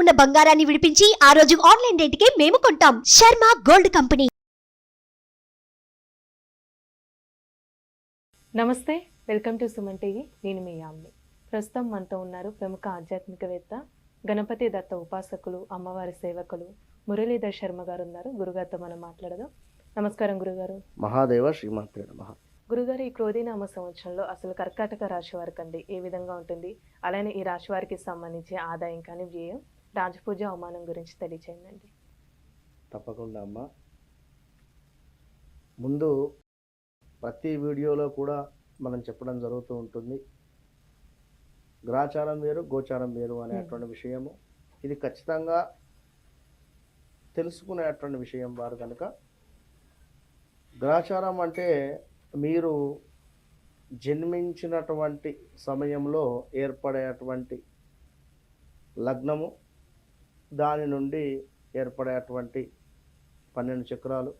ఉన్న బంగారాన్ని విడిపించి ఆ రోజు ఆన్లైన్ రేటుకే మేము కొంటాం. Sharma gold company. నమస్తే వెల్కమ్ టు సుమన్ టీవీ. నేను మీ యామ్ని. ప్రస్తుతం మనతో ఉన్నారు ప్రముఖ ఆధ్యాత్మికవేత్త గణపతి దత్త ఉపాసకులు అమ్మవారి సేవకులు మురళీధర్ శర్మ గారు ఉన్నారు గురుగారితో మనం మాట్లాడదాం. నమస్కారం గురుగారు. మహాదేవ శ్రీమాత్రే నమ. గురుగారు ఈ క్రోధీనామ సంవత్సరంలో అసలు కర్కాటక రాశి వారికి అండి ఏ విధంగా ఉంటుంది? అలానే ఈ రాశి వారికి సంబంధించి ఆదాయం కానీ వ్యయం? రాజపూజ అవమానం గురించి తెలియచేయండి. తప్పకుండా అమ్మ. ముందు ప్రతి వీడియోలో కూడా మనం చెప్పడం జరుగుతూ ఉంటుంది. గ్రాచారం వేరు గోచారం వేరు అనేటువంటి విషయము. ఇది ఖచ్చితంగా తెలుసుకునేటువంటి విషయం వారు కనుక. గ్రాచారం అంటే మీరు జన్మించినటువంటి సమయంలో ఏర్పడేటువంటి లగ్నము దాని నుండి ఏర్పడేటువంటి పన్నెండు చక్రాలు.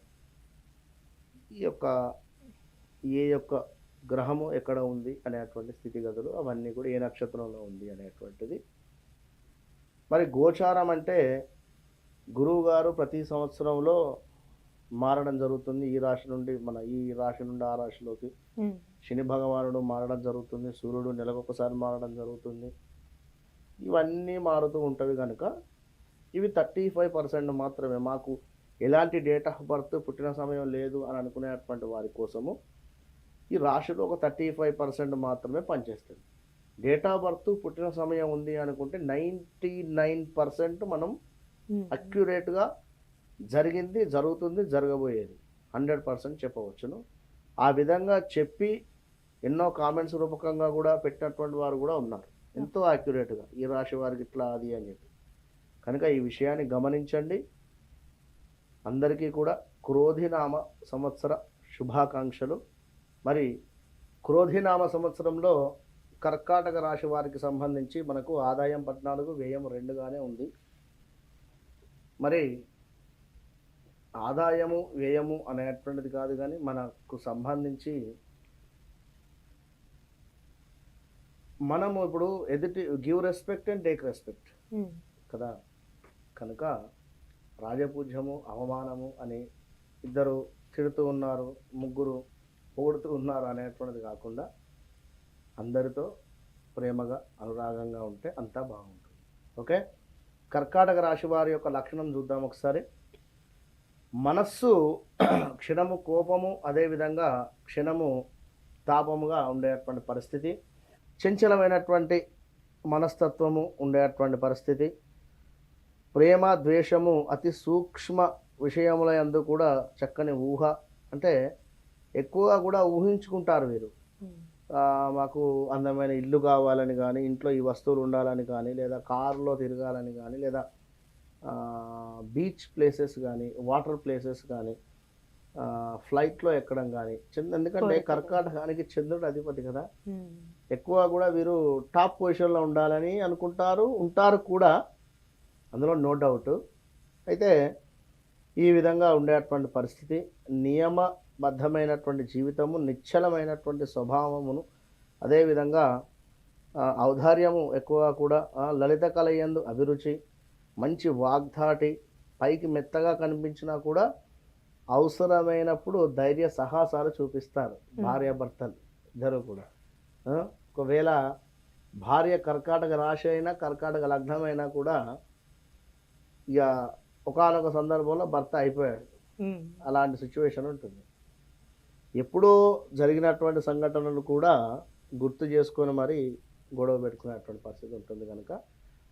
ఈ యొక్క ఏ యొక్క గ్రహము ఎక్కడ ఉంది అనేటువంటి స్థితిగతులు అవన్నీ కూడా ఏ నక్షత్రంలో ఉంది అనేటువంటిది. మరి గోచారం అంటే గురువు గారు ప్రతి సంవత్సరంలో మారడం జరుగుతుంది. ఈ రాశి నుండి మన ఈ రాశి నుండి ఆ రాశిలోకి. శని భగవానుడు మారడం జరుగుతుంది. సూర్యుడు నెలకొకసారి మారడం జరుగుతుంది. ఇవన్నీ మారుతూ ఉంటవి కనుక ఇవి థర్టీ ఫైవ్ పర్సెంట్ మాత్రమే. మాకు ఎలాంటి డేట్ ఆఫ్ బర్త్ పుట్టిన సమయం లేదు అని అనుకునేటువంటి వారి కోసము ఈ రాశిలో ఒక థర్టీ ఫైవ్ పర్సెంట్ మాత్రమే పనిచేస్తుంది. డేట్ ఆఫ్ బర్త్ పుట్టిన సమయం ఉంది అనుకుంటే నైంటీ నైన్ పర్సెంట్ మనం అక్యురేట్గా జరిగింది జరుగుతుంది జరగబోయేది. హండ్రెడ్ పర్సెంట్ చెప్పవచ్చును. ఆ విధంగా చెప్పి ఎన్నో కామెంట్స్ రూపకంగా కూడా పెట్టినటువంటి వారు కూడా ఉన్నారు. ఎంతో యాక్యురేట్గా ఈ రాశి వారికి ఇట్లా అది అని చెప్పి. కనుక ఈ విషయాన్ని గమనించండి. అందరికీ కూడా క్రోధినామ సంవత్సర శుభాకాంక్షలు. మరి క్రోధినామ సంవత్సరంలో కర్కాటక రాశి వారికి సంబంధించి మనకు ఆదాయం పద్నాలుగు వ్యయం రెండుగానే ఉంది. మరి ఆదాయము వ్యయము అనేటువంటిది కాదు కానీ మనకు సంబంధించి మనము ఇప్పుడు ఎదుటి give respect and take respect కదా. కనుక రాజపూజ్యము అవమానము అని ఇద్దరు తిడుతూ ఉన్నారు ముగ్గురు పొగుడుతూ ఉన్నారు అనేటువంటిది కాకుండా అందరితో ప్రేమగా అనురాగంగా ఉంటే అంతా బాగుంటుంది. ఓకే? కర్కాటక రాశి వారి యొక్క లక్షణం చూద్దాం ఒకసారి. మనస్సు క్షణము కోపము అదేవిధంగా క్షణము తాపముగా ఉండేటువంటి పరిస్థితి. చంచలమైనటువంటి మనస్తత్వము ఉండేటువంటి పరిస్థితి. ప్రేమ ద్వేషము అతి సూక్ష్మ విషయముల యందు కూడా చక్కని ఊహ. అంటే ఎక్కువగా కూడా ఊహించుకుంటారు వీరు. మాకు అందమైన ఇల్లు కావాలని కానీ ఇంట్లో ఈ వస్తువులు ఉండాలని కానీ లేదా కారులో తిరగాలని కానీ లేదా బీచ్ ప్లేసెస్ కానీ వాటర్ ప్లేసెస్ కానీ ఫ్లైట్లో ఎక్కడం కానీ చంద్ర ఎందుకంటే. కర్కాటకానికి చంద్రుడు అధిపతి కదా. ఎక్కువ కూడా వీరు టాప్ పొజిషన్లో ఉండాలని అనుకుంటారు ఉంటారు కూడా. అందులో నో డౌట్. అయితే ఈ విధంగా ఉండేటువంటి పరిస్థితి నియమబద్ధమైనటువంటి జీవితము నిశ్చలమైనటువంటి స్వభావమును అదేవిధంగా ఔదార్యము ఎక్కువ కూడా లలిత కలయందు అభిరుచి మంచి వాగ్ధాటి పైకి మెత్తగా కనిపించినా కూడా అవసరమైనప్పుడు ధైర్య సాహసాలు చూపిస్తారు భార్యాభర్తలు ఇద్దరు కూడా. ఒకవేళ భార్య కర్కాటక రాశి అయినా కర్కాటక లగ్నం అయినా కూడా ఇక ఒకానొక సందర్భంలో భర్త అయిపోయాడు. అలాంటి సిచ్యువేషన్ ఉంటుంది. ఎప్పుడో జరిగినటువంటి సంఘటనలు కూడా గుర్తు చేసుకొని మరి గొడవ పెట్టుకునేటువంటి పరిస్థితి ఉంటుంది కనుక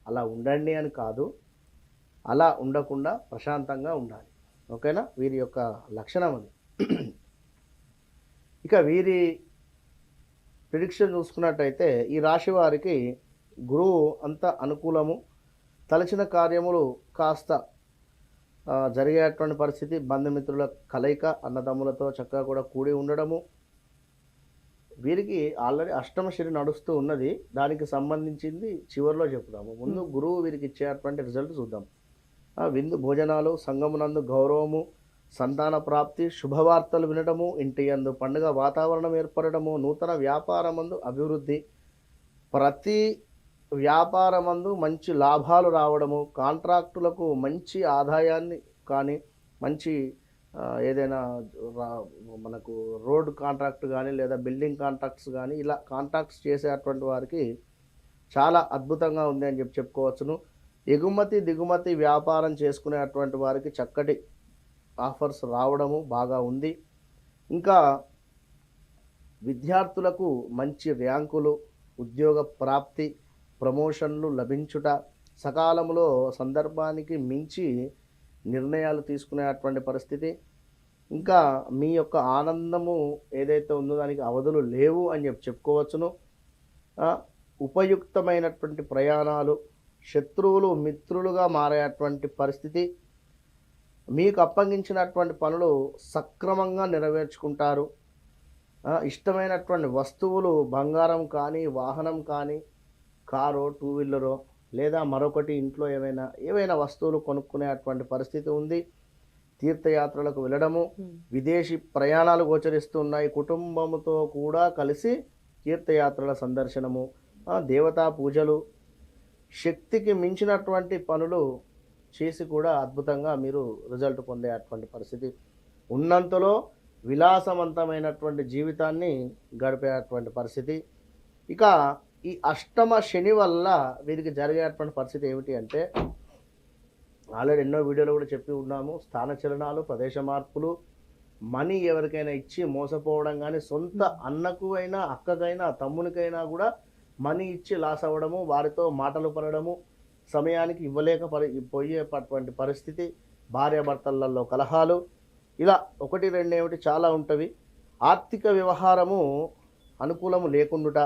అలా ఉండండి అని కాదు. అలా ఉండకుండా ప్రశాంతంగా ఉండాలి. ఓకేనా? వీరి యొక్క లక్షణం అది. ఇక వీరి ప్రిడిక్షన్ చూసుకున్నట్టయితే ఈ రాశి వారికి గురువు అంత అనుకూలము తలచిన కార్యములు కాస్త జరిగేటువంటి పరిస్థితి బంధుమిత్రుల కలయిక అన్నదమ్ములతో చక్కగా కూడా కూడి ఉండడము. వీరికి ఆల్రెడీ అష్టమ శని నడుస్తూ ఉన్నది. దానికి సంబంధించింది చివరిలో చెప్తాము ముందు గురువు వీరికి ఇచ్చేటువంటి రిజల్ట్ చూద్దాం. విందు భోజనాలు సంగమునందు గౌరవము సంతాన ప్రాప్తి శుభవార్తలు వినడము ఇంటి యందు పండుగ వాతావరణం ఏర్పడడము నూతన వ్యాపారమందు అభివృద్ధి. ప్రతి వ్యాపారమందు మంచి లాభాలు రావడము కాంట్రాక్టులకు మంచి ఆదాయాన్ని కానీ మంచి ఏదైనా రా- మనకు రోడ్ కాంట్రాక్ట్ కానీ లేదా బిల్డింగ్ కాంట్రాక్ట్స్ కానీ ఇలా కాంట్రాక్ట్స్ చేసేటువంటి వారికి చాలా అద్భుతంగా ఉంది అని చెప్పి చెప్పుకోవచ్చును. ఎగుమతి దిగుమతి వ్యాపారం చేసుకునేటువంటి వారికి చక్కటి ఆఫర్స్ రావడము బాగా ఉంది. ఇంకా విద్యార్థులకు మంచి ర్యాంకులు ఉద్యోగ ప్రాప్తి ప్రమోషన్లు లభించుట సకాలంలో సందర్భానికి మించి నిర్ణయాలు తీసుకునేటువంటి పరిస్థితి. ఇంకా మీ యొక్క ఆనందము ఏదైతే ఉందో దానికి అవధులు లేవు అని చెప్పి చెప్పుకోవచ్చును. ఉపయుక్తమైనటువంటి ప్రయాణాలు శత్రువులు మిత్రులుగా మారేటువంటి పరిస్థితి. మీకు అప్పగించినటువంటి పనులు సక్రమంగా నెరవేర్చుకుంటారు. ఇష్టమైనటువంటి వస్తువులు బంగారం కానీ వాహనం కానీ కారో టూ వీలరో లేదా మరొకటి ఇంట్లో ఏమైనా ఏవైనా వస్తువులు కొనుక్కునేటువంటి పరిస్థితి ఉంది. తీర్థయాత్రలకు వెళ్ళడము విదేశీ ప్రయాణాలు గోచరిస్తున్నాయి కుటుంబముతో కూడా కలిసి తీర్థయాత్రల సందర్శనము దేవతా పూజలు శక్తికి మించినటువంటి పనులు చేసి కూడా అద్భుతంగా మీరు రిజల్ట్ పొందేటువంటి పరిస్థితి ఉన్నంతలో విలాసవంతమైనటువంటి జీవితాన్ని గడిపేటువంటి పరిస్థితి. ఇక ఈ అష్టమ శని వల్ల వీరికి జరిగేటువంటి పరిస్థితి ఏమిటి అంటే ఆల్రెడీ ఎన్నో వీడియోలు కూడా చెప్పి ఉన్నాము. స్థానచలనాలు ప్రదేశ మార్పులు మనీ ఎవరికైనా ఇచ్చి మోసపోవడం కానీ సొంత అన్నకు అయినా అక్కకైనా తమ్మునికైనా కూడా మనీ ఇచ్చి లాస్ అవ్వడము వారితో మాటలు పడడము సమయానికి ఇవ్వలేక పోయేటువంటి పరిస్థితి భార్యాభర్తలలో కలహాలు. ఇలా ఒకటి రెండు ఏమిటి చాలా ఉంటవి. ఆర్థిక వ్యవహారము అనుకూలము లేకుండుట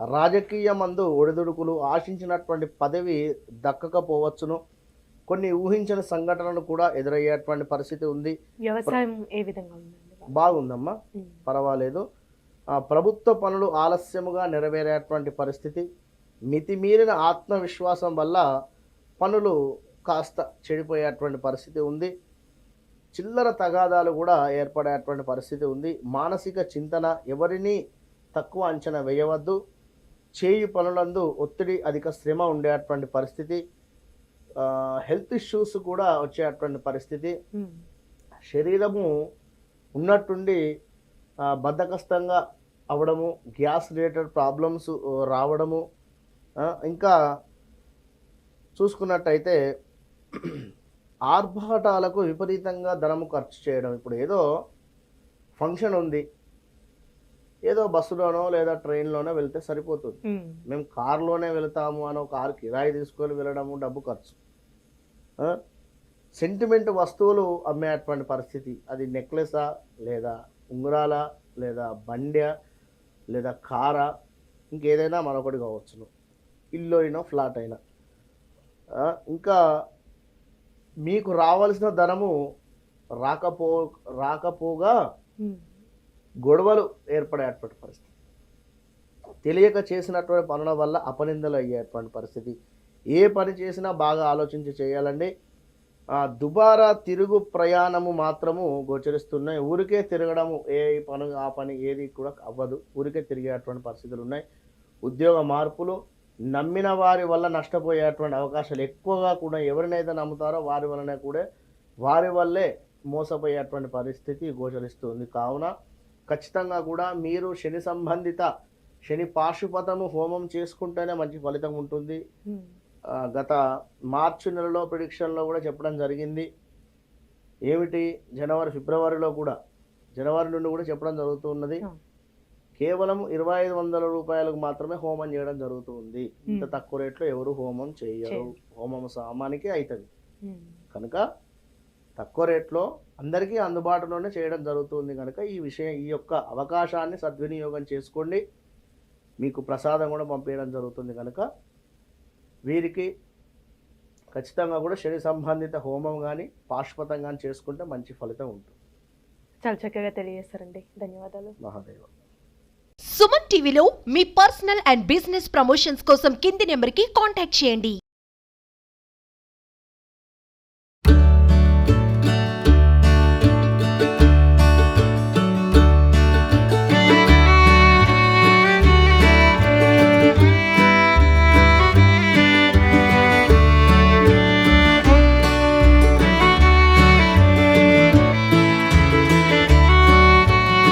రాజకీయమందు ఒడిదుడుకులు ఆశించినటువంటి పదవి దక్కకపోవచ్చును. కొన్ని ఊహించిన సంఘటనలు కూడా ఎదురయ్యేటువంటి పరిస్థితి ఉంది. వ్యవసాయం ఏ విధంగా బాగుందమ్మా. పర్వాలేదు. ప్రభుత్వ పనులు ఆలస్యముగా నెరవేరేటువంటి పరిస్థితి. మితిమీరిన ఆత్మవిశ్వాసం వల్ల పనులు కాస్త చెడిపోయేటువంటి పరిస్థితి ఉంది. చిల్లర తగాదాలు కూడా ఏర్పడేటువంటి పరిస్థితి ఉంది. మానసిక చింతన ఎవరిని తక్కువ అంచనా వేయవద్దు. చేయి పనులందు ఒత్తిడి అధిక శ్రమ ఉండేటువంటి పరిస్థితి హెల్త్ ఇష్యూస్ కూడా వచ్చేటువంటి పరిస్థితి. శరీరము ఉన్నట్టుండి ఆ, బద్ధకస్తంగా అవడము గ్యాస్ రిలేటెడ్ ప్రాబ్లమ్స్ రావడము ఇంకా చూసుకున్నట్టయితే ఆర్భాటాలకు విపరీతంగా ధనము ఖర్చు చేయడం. ఇప్పుడు ఏదో ఫంక్షన్ ఉంది. ఏదో బస్సులోనో లేదా ట్రైన్లోనో వెళ్తే సరిపోతుంది. మేము కారులోనే వెళ్తాము అని ఒక కారు కిరాయి తీసుకొని వెళ్ళడము డబ్బు ఖర్చు? సెంటిమెంట్ వస్తువులు అమ్మేటువంటి పరిస్థితి. అది నెక్లెసా లేదా ఉంగరాల లేదా బండ్య లేదా కారా ఇంకేదైనా మరొకటి కావచ్చును. ఇల్లు అయినా ఫ్లాట్ అయినా? ఇంకా మీకు రావాల్సిన ధనము రాకపో రాకపోగా గొడవలు ఏర్పడేటువంటి పరిస్థితి. తెలియక చేసినటువంటి పనుల వల్ల అపనిందలు అయ్యేటువంటి పరిస్థితి. ఏ పని చేసినా బాగా ఆలోచించి చేయాలండి. దుబారా తిరుగు ప్రయాణము మాత్రము గోచరిస్తున్నాయి. ఊరికే తిరగడము ఏ పని ఆ పని ఏది కూడా అవ్వదు. ఊరికే తిరిగేటువంటి పరిస్థితులు ఉన్నాయి. ఉద్యోగ మార్పులు నమ్మిన వారి వల్ల నష్టపోయేటువంటి అవకాశాలు ఎక్కువగా కూడా ఎవరినైతే నమ్ముతారో వారి వలనే కూడా వారి వల్లే మోసపోయేటువంటి పరిస్థితి గోచరిస్తుంది. కావున ఖచ్చితంగా కూడా మీరు శని సంబంధిత శని పాశుపతము హోమం చేసుకుంటేనే మంచి ఫలితం ఉంటుంది. గత మార్చి నెలలో ప్రిడిక్షన్లో కూడా చెప్పడం జరిగింది. ఏమిటి? జనవరి ఫిబ్రవరిలో కూడా జనవరి నుండి కూడా చెప్పడం జరుగుతున్నది. కేవలం ఇరవై ఐదు వందల రూపాయలకు మాత్రమే హోమం చేయడం జరుగుతుంది ఇంత. తక్కువ రేట్లో ఎవరు హోమం చేయరు. హోమం సామానికి అవుతుంది కనుక తక్కువ రేట్లో అందరికీ అందుబాటులోనే చేయడం జరుగుతుంది కనుక ఈ విషయం ఈ యొక్క అవకాశాన్ని సద్వినియోగం చేసుకోండి. మీకు ప్రసాదం కూడా పంపించడం జరుగుతుంది కనుక వీరికి ఖచ్చితంగా కూడా శని సంబంధిత హోమం కానీ పాశుపతం కానీ చేసుకుంటే మంచి ఫలితం ఉంటుంది. చాలా చక్కగా తెలియజేస్తారండి ధన్యవాదాలు. మహాదేవ. సుమన్ టీవీలో మీ పర్సనల్ అండ్ బిజినెస్ ప్రమోషన్స్ కోసం కింది నెంబర్కి కాంటాక్ట్ చేయండి.